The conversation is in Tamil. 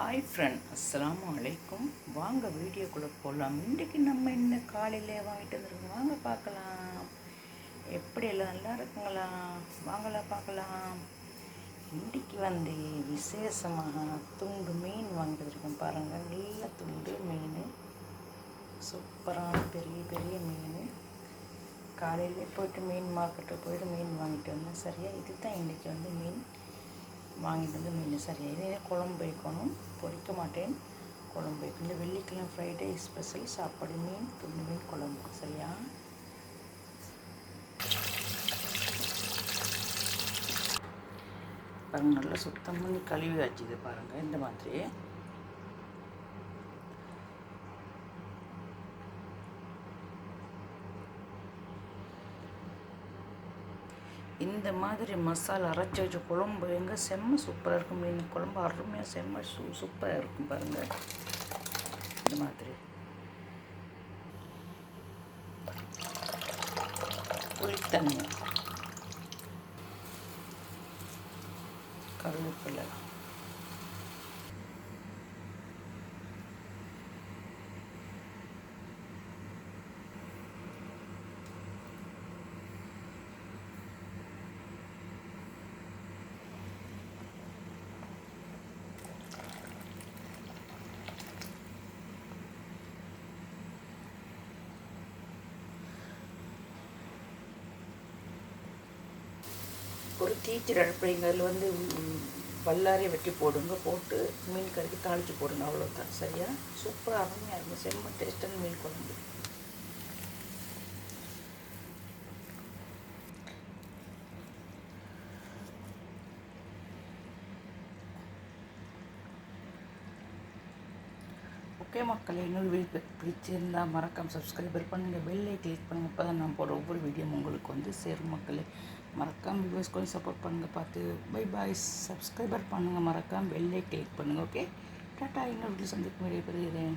ஹாய் ஃப்ரெண்ட் அஸ்லாம் அலைக்கும் வாங்க வீடியோக்குள்ளே போகலாம் இன்றைக்கு நம்ம என்ன காலையிலே வாங்கிட்டு வந்துருக்கோம்? வாங்க பார்க்கலாம். எப்படி எல்லாம் நல்லா இருக்குங்களா? வாங்கலாம் பார்க்கலாம். இன்றைக்கு வந்து விசேஷமாக துண்டு மீன் வாங்கிட்டு வந்துருக்கோம். பாருங்கள் நல்ல துண்டு மீன். சூப்பரான பெரிய பெரிய மீன். காலையிலே போயிட்டு மீன் மார்க்கெட்டுக்கு போயிட்டு மீன் வாங்கிட்டு வந்தேன். சரியா? இதுதான் இன்றைக்கி வந்து மீன். வாங்கிட்டு வந்து மீன். சரியாக இதே குழம்பு வைக்கணும். பொரிக்க மாட்டேன். குழம்பு வைக்கணும். இந்த வெள்ளிக்கிழமை ஃப்ரைடே ஸ்பெஷல் சாப்பாடு மீன் துண்டு மீன் குழம்பு. சரியா? பாருங்கள் நல்லா சுத்தம் பண்ணி கழுவி வச்சுது பாருங்கள் இந்த மாதிரி. இந்த மாதிரி மசாலா அரைச்சி வச்ச குழம்பு எங்கே செம்ம சூப்பராக இருக்கும். மீன் குழம்பு அருமையாக செம்ம சூ சூப்பராக இருக்கும் பாருங்கள் இந்த மாதிரி. புளித்தண்ணி கருவேப்பிலை. ஒரு டீச்சர் அடுப்பீங்க வந்து பல்லாரி வெட்டி போடுங்க போட்டு மீன் கறிக்கு தாளித்து போடுங்க அவ்வளோதான் சரியா? சூப்பராக அருமையாக இருக்கும் செம்ம டேஸ்டான மீன் குழம்பு. ஓகே மக்களை இன்னொரு வீடியோ பிடிச்சிருந்தா மறக்காமல் சப்ஸ்கிரைபர் பண்ணுங்கள் பெல்லை கிளிக் பண்ணுங்கள் இப்போ தான் நான் போடுற ஒவ்வொரு வீடியோ உங்களுக்கு வந்து சேரும் மக்களே. மறக்காமல் வியூவர்ஸ் கொஞ்சம் சப்போர்ட் பண்ணுங்கள் பார்த்து. பை பாய் சப்ஸ்கிரைபர் பண்ணுங்கள் மறக்காமல் பெல்லை கிளிக் பண்ணுங்கள் ஓகே டாட்டா இன்னொரு வீடியோ சந்திக்கும் விடைபெறுகிறேன்.